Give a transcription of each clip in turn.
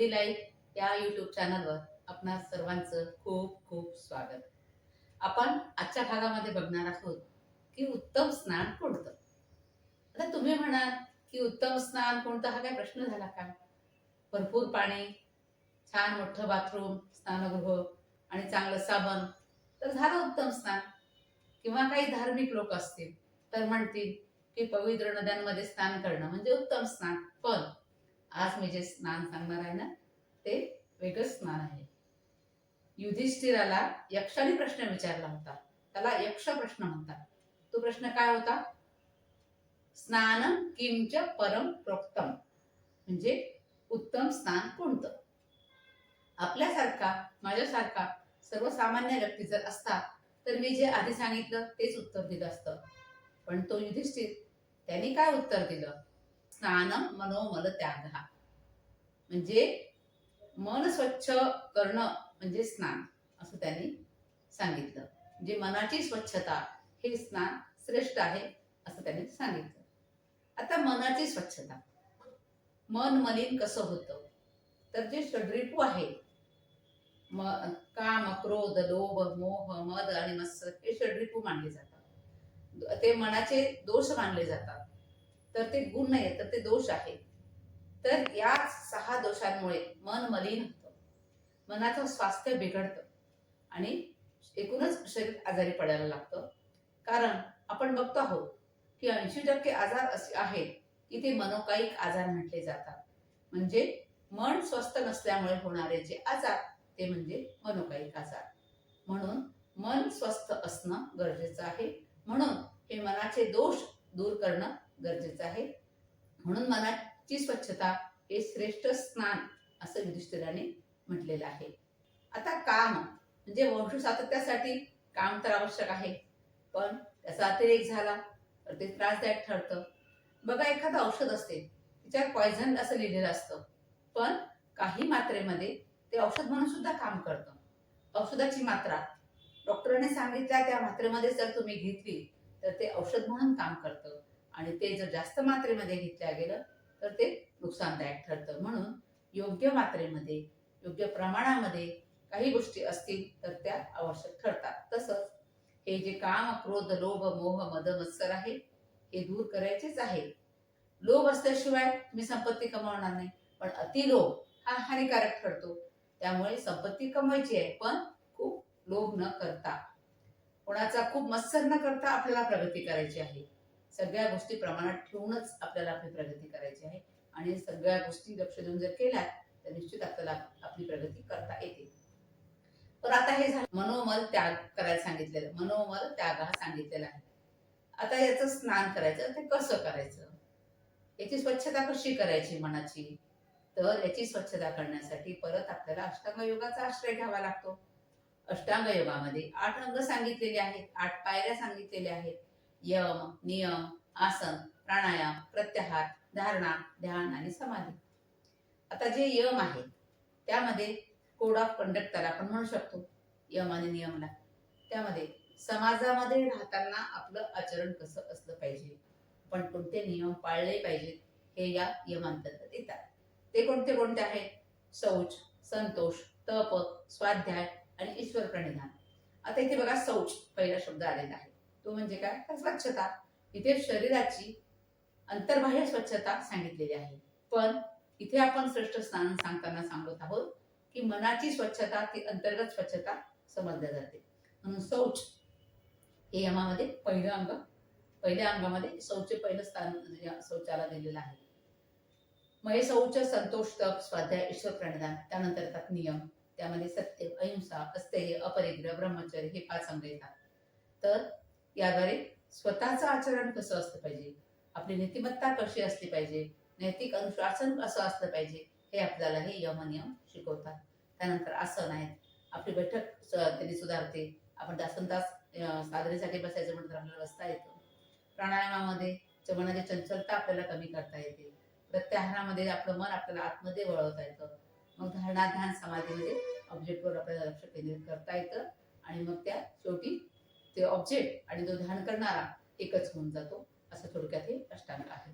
Healthy life या YouTube चॅनलवर आपणा सर्वांचं खूप खूप स्वागत. आपण आजच्या भागामध्ये बघणार आहोत की उत्तम स्नान कोणतं? आता तुम्ही म्हणाल की उत्तम स्नान कोणतं हा काय प्रश्न झाला का? भरपूर पाणी छान मोठं बाथरूम स्नानगृह आणि चांगलं साबण तर झालं उत्तम स्नान. किंवा काही धार्मिक लोक असतील तर म्हणतील की पवित्र नद्यांमध्ये स्नान करणं म्हणजे उत्तम स्नान. पण मी जे स्नान सांगणार आहे ना ते वेगळं स्नान आहे. युधिष्ठिराला यक्षाने प्रश्न विचारला होता. त्याला यक्ष प्रश्न म्हणतात. तो प्रश्न काय होता? स्नान किंच परम प्रोक्तम. म्हणजे उत्तम स्नान कोणतं? आपल्यासारखा माझ्यासारखा सर्वसामान्य व्यक्ती जर असता तर मी जे आधी सांगितलं तेच उत्तर दिलं असतं. पण तो युधिष्ठिर त्यांनी काय उत्तर दिलं? स्नान मनोमल त्याग. म्हणजे मन स्वच्छ करणं म्हणजे स्नान असं त्यांनी सांगितलं. म्हणजे मनाची स्वच्छता हे स्नान श्रेष्ठ आहे असं त्यांनी सांगितलं. आता मनाची स्वच्छता. मन मलिन कसं होतं? तर जे षड्रिपू आहे म काम क्रोध लोभ मोह मद आणि मत्सर हे षड्रिपू मानले जातात. ते मनाचे दोष मानले जातात. तर ते गुण नाही तर ते दोष आहे तर या सहा दोषांमुळे मन मलिन होतं. मनाचं स्वास्थ्य बिघडतं. आणि एकूणच शरीर आजारी पडायला लागतं. कारण आपण बघतो आहोत की ऐंशी टक्के आजार असे आहेत की ते मनोकायिक आजार म्हटले जातात. म्हणजे मन स्वस्थ नसल्यामुळे होणारे जे आजार ते म्हणजे मनोकायिक आजार. म्हणून मन स्वस्थ असणं गरजेचं आहे. म्हणून हे मनाचे दोष दूर करणं गरजेचं आहे. म्हणून मनाची स्वच्छता हे श्रेष्ठ स्नान असं युधिष्ठिराने म्हटलेलं आहे. आता काम म्हणजे वंश सातत्यासाठी काम तर आवश्यक आहे पण त्याचा अतिरेक झाला तर ते त्रासदायक ठरतं. बघा एखादं औषध असते तिच्यावर पॉयझन असं लिहिलेलं असतं पण काही मात्रेमध्ये ते औषध म्हणून सुद्धा काम करतं. औषधाची मात्रा डॉक्टरांनी सांगितल्या त्या मात्रेमध्ये जर तुम्ही घेतली तर ते औषध म्हणून काम करतं. आणि ते जर जास्त मात्रेमध्ये घेतल्या गेलं तर ते नुकसानदायक ठरतं. म्हणून योग्य मात्रेमध्ये योग्य प्रमाणामध्ये काही गोष्टी असतील तर त्या आवश्यक ठरतात. तसंच हे जे काम क्रोध लोभ मोह मद मत्सर आहे हे दूर करायचेच आहे. लोभ असल्याशिवाय तुम्ही संपत्ती कमावणार नाही. पण अतिलोभ हा हानिकारक ठरतो. त्यामुळे संपत्ती कमवायची आहे पण खूप लोभ न करता. कोणाचा खूप मत्सर न करता आपल्याला प्रगती करायची आहे. सगळ्या गोष्टी प्रमाणात ठेवूनच आपल्याला आपली प्रगती करायची आहे. आणि सगळ्या गोष्टी लक्ष देऊन जर केल्या तर निश्चित आपल्याला आपली प्रगती करता येते. तर आता हे झालं. मनोमल त्याग करायला सांगितलेलं. मनोमल त्याग हा सांगितलेला आहे. आता याचं स्नान करायचं ते कसं करायचं? याची स्वच्छता कशी करायची मनाची? तर याची स्वच्छता करण्यासाठी परत आपल्याला अष्टांग योगाचा आश्रय घ्यावा लागतो. अष्टांग योगामध्ये आठ अंग सांगितलेले आहेत. आठ पायऱ्या सांगितलेल्या आहेत. यम नियम आसन प्राणायाम प्रत्याहार धारणा ध्यान आणि समाधी. आता जे यम आहे त्यामध्ये कोड ऑफ कंडक्टर आपण म्हणू शकतो. यम आणि नियमला. त्यामध्ये समाजामध्ये राहताना आपलं आचरण कसं असलं पाहिजे? पण कोणते नियम पाळले पाहिजेत? हे या यमांतर्गत येतात. ते कोणते कोणते आहेत? शौच संतोष तप स्वाध्याय आणि ईश्वर प्रणिधान. आता इथे बघा शौच पहिला शब्द आलेला आहे. तो म्हणजे काय? तर स्वच्छता? इथे शरीराची अंतर्बाह्य स्वच्छता सांगितलेली आहे. पण इथे आपण श्रेष्ठ स्नान सांगताना सांगत आहोत की मनाची स्वच्छता ती अंतर्गत स्वच्छता समजल्या जाते. म्हणून शौच हे यमामध्ये पहिलं अंग पहिल्या अंगामध्ये शौचे पहिलं स्थान म्हणजे शौचाला दिलेलं आहे. मग हे शौच संतोष तप स्वाध्याय ईश्वर प्रणिधान त्यानंतर येतात नियम त्यामध्ये सत्य अहिंसा अस्तेय अपरिग्रह ब्रह्मचर्य हे पाच अंग येतात. तर याद्वारे स्वतःचं आचरण कसं असलं पाहिजे? आपली नीतिमत्ता कशी असली पाहिजे? नैतिक अनुशासन कसं असलं पाहिजे? हे आपल्याला हे यमनियम शिकवतात. त्यानंतर आसन आहेत आपली बैठक त्यांनी सुधारते. आपण तासन तास साधनेसाठी बसायचं म्हणतात आपल्याला बसता येतं. प्राणायामामध्ये मनाची चंचलता आपल्याला कमी करता येते. प्रत्याहारामध्ये आपलं मन आपल्याला आतमध्ये वळवता येतं. मग धारणा ध्यान समाधीमध्ये ऑब्जेक्टवर आपल्याला लक्ष केंद्रित करता येतं. आणि मग त्या शेवटी ते ऑब्जेक्ट आणि जो ध्यान करणारा एकच होऊन जातो असं थोडक्यात हे अष्टांग आहे.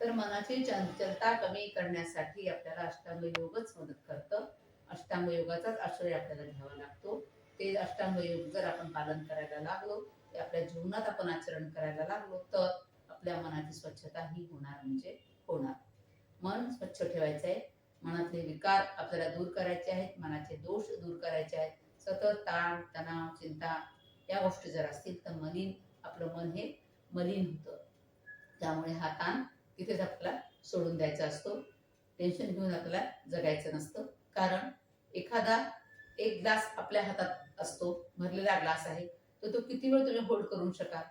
तर मनाची चंचलता कमी करण्यासाठी आपल्याला अष्टांग योगच मदत करतं. अष्टांग योगाचाच आश्रय आपल्याला घ्यावा लागतो. ते अष्टांग योग जर आपण पालन करायला लागलो ते आपल्या जीवनात आपण आचरण करायला लागलो तर आपल्या मनाची स्वच्छता ही होणार म्हणजे होणार. मन स्वच्छ ठेवायचं आहे. मनातले विकार आपल्याला दूर करायचे आहेत. मनाचे दोष दूर करायचे आहेत. सतत ताण तणाव चिंता या गोष्टी जर असतील तर मलिन आपलं मन हे मलिन होतं. त्यामुळे हा ताण तिथेच आपल्याला सोडून द्यायचा असतो. टेन्शन घेऊन आपल्याला जगायचं नसतं. कारण एखादा एक ग्लास आपल्या हातात असतो भरलेला ग्लास आहे तर तो किती वेळ तुम्ही होल्ड करू शकाल?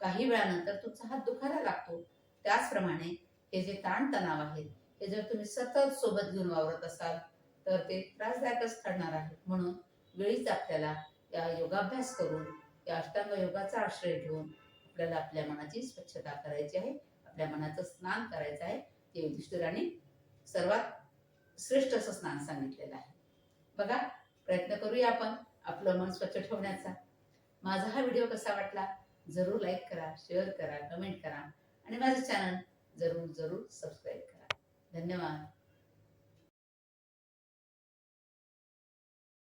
काही वेळानंतर तुमचा हात दुखायला लागतो. त्याचप्रमाणे हे जे ताणतणाव आहेत हे जर तुम्ही सतत सोबत घेऊन वावरत असाल तर ते त्रासदायकच ठरणार आहे. म्हणून वेळीच आपल्याला या योगाभ्यास करून या अष्टांग योगाचा आश्रय घेऊन आपल्याला आपल्या मनाची स्वच्छता करायची आहे आपल्या मनाचं स्नान करायचं आहे ते युधिष्ठिराने सर्वात श्रेष्ठ असं स्नान सांगितलेलं आहे. बघा प्रयत्न करूया आपण आपलं मन स्वच्छ ठेवण्याचा. माझा हा व्हिडिओ कसा वाटला? जरूर लाईक करा शेअर करा कमेंट करा आणि माझं चॅनल जरूर जरूर सबस्क्राईब करा. धन्यवाद.